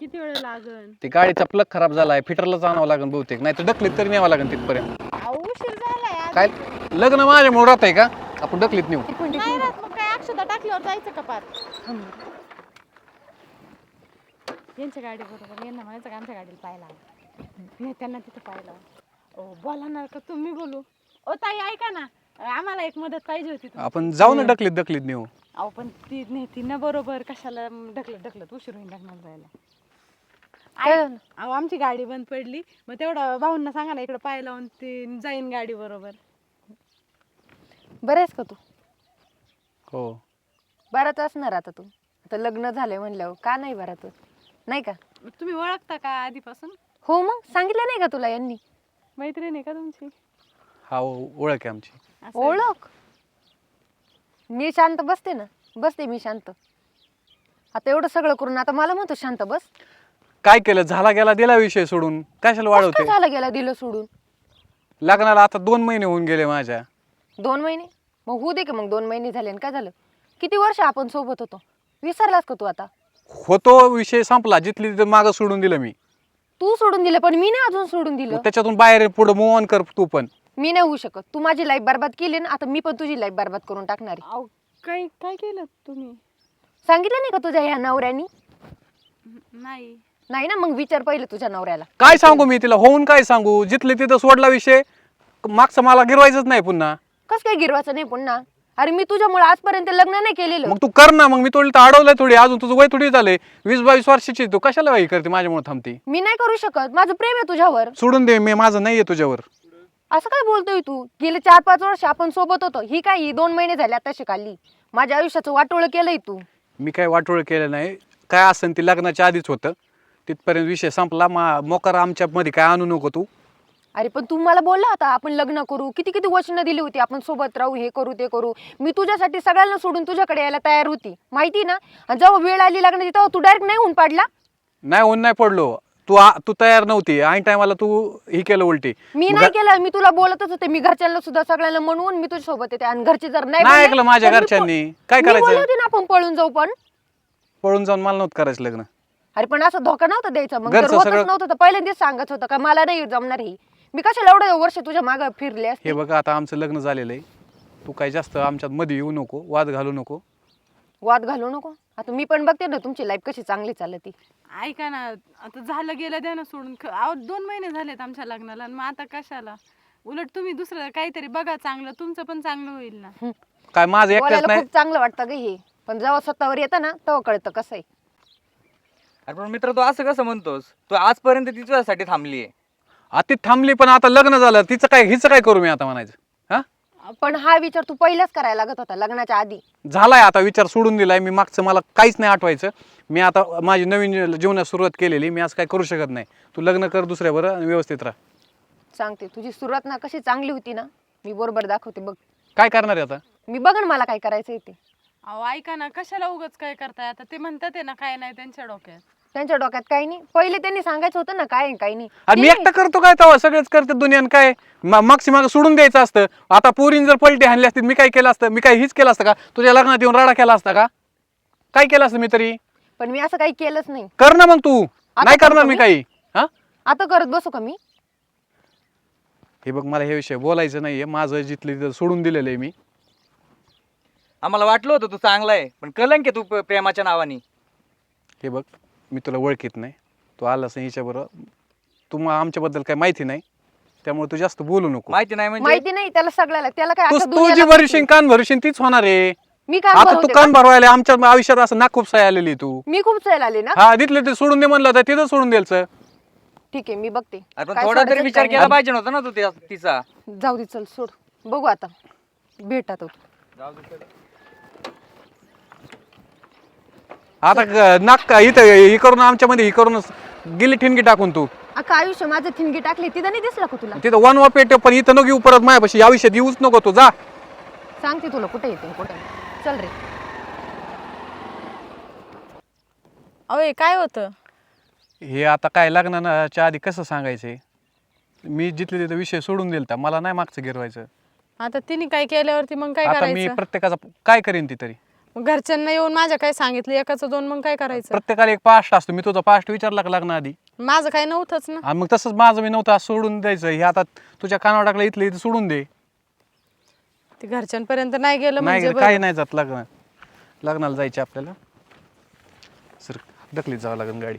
किती वेळ लागन? ती गाडीचा प्लग खराब झालाय फिटरलाच आणावं लागेल बहुतेक नाही तर डकलीत तरी न्यावं लागेल तिथपर्यंत. अहो, उशीर झालाय आज. काय लग्न माझ्यामुळे राहत आहे का? आपण डकलीत नेऊ. नाही मिनिट. राहत मग काय अक्षता टाकल्यावर जायचं का पार. यांच्या गाडी बरोबर यांना म्हणायचं का आमच्या गाडीला पाहायला नाही त्यांना तिथं पाहायला ओ बोलणार का तुम्ही बोलू. ओ ताई ऐका ना. आम्हाला एक मदत पाहिजे होती तुमची. आपण जाऊ ना डकलीत डकलीत नेऊ. अहो पण ती नेती ना बरोबर कशाला ढकलत ढकलत उशीर होईल लग्नाला जायला. काय ऐक, झालं? अहो आमची गाडी बंद पडली. मग तेवढं भाऊंना सांगा ना इकडे पाय लावून ती जाईन गाडी बरोबर. बरं आहेस का तू? हो. बराच असणार आता तू. आता लग्न झालंय म्हणल्यावर. का नाही बरा तू नाही का? मग तुम्ही ओळखता का आधीपासून? हो मग. सांगितलं नाही का तुला यांनी? मैत्रीण आहे का तुमची? हा ओ- ओळख आहे आमची. असं आहे. ओळख? मी शांत बसते ना. बसते मी शांत. आता एवढं सगळं करून आता मला म्हणतो शांत बस. काय केलं? झाला गेला दिला विषय सोडून. कशाला वाढवते? झालं गेला दिलं सोडून? लग्नाला आता दोन महिने होऊन गेले माझ्या. दोन महिने? मग होऊ दे की मग दोन महिने झाले आणि काय झालं? किती वर्ष आपण सोबत होतो? विसरलास का तू आता? होतो विषय संपला. जिथली तिथं मागं सोडून दिलं मी. तू सोडून दिलं पण मी नाही अजून सोडून मग दिलं त्याच्यातून बाहेर पुढे मूव ऑन कर तू पण. मी नाही होऊ शकत. तू माझी लाईफ बर्बाद केली ना आता मी पण तुझी लाईफ बर्बाद करून टाकणार आहे. अहो काय काय केलं तुम्ही? सांगितलं नाही का तुझ्या ह्या नवऱ्यानी? नाही. नाही ना मग विचार पहिले तुझ्या नवऱ्याला. काय सांगू मी तिला? होऊन काय सांगू? जिथले तिथं सोडला विषय मागचं मला गिरवायचंच नाही पुन्हा. कस काय गिरवाचं नाही पुन्हा? अरे मी तुझ्यामुळे आजपर्यंत लग्न नाही केलेलं. मग तू कर ना मग मी तुला तर अडवलंय थोडी. अजून तुझं वय थोडी झालंय. वीस बावीस वर्षाची तू. कशाला वाई करते माझ्यामुळे थांबते? मी नाही करू शकत. माझं प्रेम आहे तुझ्यावर. सोडून दे मी माझं नाहीये तुझ्यावर. असं काय बोलतोय तू? गेले चार पाच वर्ष आपण सोबत होतो. ही काय ही दोन महिने झाले आता शिकाली माझ्या आयुष्याचं वाटोळ केलंय तू. मी काय वाटोळ केलं नाही. काय असेल ते लग्नाच्या आधीच होतं. तिथपर्यंत विषय संपला. मा मोकार आमच्या मध्ये काय आणू नको तू. अरे पण तू मला बोलला होता आपण लग्न करू. किती किती वचनं दिली होती आपण सोबत राहू हे करू ते करू. मी तुझ्यासाठी सगळ्यांना सोडून तुझ्याकडे यायला तयार होती. माहिती ना? आणि जेव्हा वेळ आली लग्नाची तेव्हा तू डायरेक्ट नाही होऊन पाडला? नाही होऊन नाही पडलो. तू आ- तू तयार नव्हती. ऐन टायमाला तू ही केलं उलटी. मी नाही केलं. मी तुला बोलतच होते. मी घरच्यांना सुद्धा सगळ्यांना म्हणून मी तुझ्या सोबत येते. आणि घरचे जर नाही नाही बोलले, ऐकलं माझ्या तर मी घरच्यांनी. काय मी बोलले करायचं? होते ना आपण पळून जाऊ पण. पळून जाऊन मला नव्हतं करायचं लग्न. अरे पण असं धोका नव्हता द्यायचा. मग जर घरचं होतच सगळं- नव्हतं तर पहिल्यांदाच सांगत होतं का मला नाही जमणार हे. मी कशाला एवढं वर्ष तुझ्या मागे फिरले असते? हे बघ आता आमचं लग्न झालेलं आहे. तू काय जास्त आमच्यात मध्ये येऊ नको वाद घालू नको. वाद घालू नको? आता मी पण बघते ना तुमची लाईफ कशी चांगली चालती. ऐका ना आता झालं गेलं द्या ना सोडून. ख- अहो दोन महिने झालेत आमच्या लग्नाला आणि मग आता कशाला? उलट तुम्ही दुसरं काहीतरी बघा चांगलं तुमचं पण चांगलं होईल ना. काय माझं एकट्याच बोलायला नाही? खूप चांगलं वाटतं ग हे. पण जेव्हा स्वतःवर येतं ना तेव्हा कळतं कसं आहे. अरे पण मित्र तू असं कसं म्हणतोस? तू आजपर्यंत ती तुझ्यासाठी थांबली आहे. आता ती थांबली पण आता लग्न झालं तिचं काय हिचं काय करू मी आता म्हणायचं? हा? पण हा विचार तू पहिलाच करायला लागत होता लग्नाच्या आधी. झालाय आता विचार सोडून दिलाय. मी मागचं मला काहीच नाही आठवायचं. मी आता माझी नवीन जीवनात सुरुवात केलेली मी असं काय करू शकत नाही. तू लग्न कर दुसऱ्या बरं आणि व्यवस्थित राहा. सांगते तुझी सुरुवात ना कशी चांगली होती ना मी बरोबर दाखवते बघ. काय करणार आहे आता? मी बघ ना मला काय करायचं ते. अहो ऐका ना कशाला उगाच काय करताय आता? ते म्हणतात आहे ना काय नाही त्यांच्या डोक्यात. त्यांच्या डोक्यात काही नाही. पहिले त्यांनी सांगायचं होतं ना काय आहे, काय नाही. आणि मी एकटा करतो काय तेव्हा? सगळेच करते दुनियान काय? मा- मागची मागं सोडून द्यायचं असतं. आता पोरीन जर पलटी हाणली असती मी काय केलं असतं? मी काय हीच केलं असतं का? तुझ्या लग्नात येऊन राडा केला असता का? काय केलं असतं मी तरी? पण मी असं काही केलंच नाही. कर ना मग तू. नाही करू करणार का मी? काही. हा? आता करत बसू का मी? हे बघ मला हे विषय बोलायचं नाहीये. माझं जिथले तिथं सोडून दिलेलं आहे मी. आम्हाला वाटलं होतं तू चांगला आहे पण कलंक आहे तू प- प्रेमाच्या नावाने. हे बघ. मी तुला ओळखीत नाही. तू आलास हिच्याबरोबर. तू आमच्याबद्दल काही माहिती नाही. त्यामुळे तू जास्त बोलू नको. माहिती नाही म्हणजे? माहिती नाही त्याला सगळ्याला. त्याला काय तू जी दुनियाला भरशील कान भरशील तीच होणार आहे. मी काय आता तू भरवते. कान? भरवायला आमच्या आयुष्यात असं ना खूप साय आलेली तू. मी खूप चल आले ना? हा तिथले ते सोडून दे म्हणलं तर तिथं सोडून द्यायचं. ठीक आहे मी बघते. अरे पण काय थोडा तरी सोडायचं विचार काय केला पाहिजे नव्हता ना तू त्या- तिचा. नाही. जाऊ दे चल सोड. बघू आता. भेटा तो. आता ग- नाक इथं हे करून आमच्यामध्ये हे करून गेली ठिणगी टाकून तू. अख्खा आयुष्य माझं थिणगी टाकली तिथं नाही दिसला का तुला? तिथं वन वा पेट पण इथं नको येऊ परत माझ्यापाशी. या विषयात येऊच नको तू जा. सांगते तुला कुठे येते कुठे नाही. चल रे. अहो काय होतं? हे आता काय लग्नाच्या आधी कसं सांगायचंय? मी जिथले तिथं विषय सोडून दिलता मला नाही मागचं गिरवायचं. आता तिने काय केल्यावरती मग काय आता मी करायचं? प्रत्येकाचा काय करेन ती तरी? मग घरच्यांना येऊन माझ्या काय सांगितलं? एकाचं दोन मग काय करायचं? प्रत्येकाला एक पास्ट असतो. मी तुझा पास्ट विचारला का लग्न आधी माझं काय नव्हतंच ना. आणि मग तसंच माझं मी नव्हतं. सोडून द्यायचं. हे आता तुझ्या कानावर टाकलं इथलं इथं सोडून दे. ते घरच्यांपर्यंत नाही गेलं नाही म्हणजे काही बरं. नाही जात लग्न. लग्नाला जायचे आपल्याला. सर ढकलीत जावं लागेल गाडी.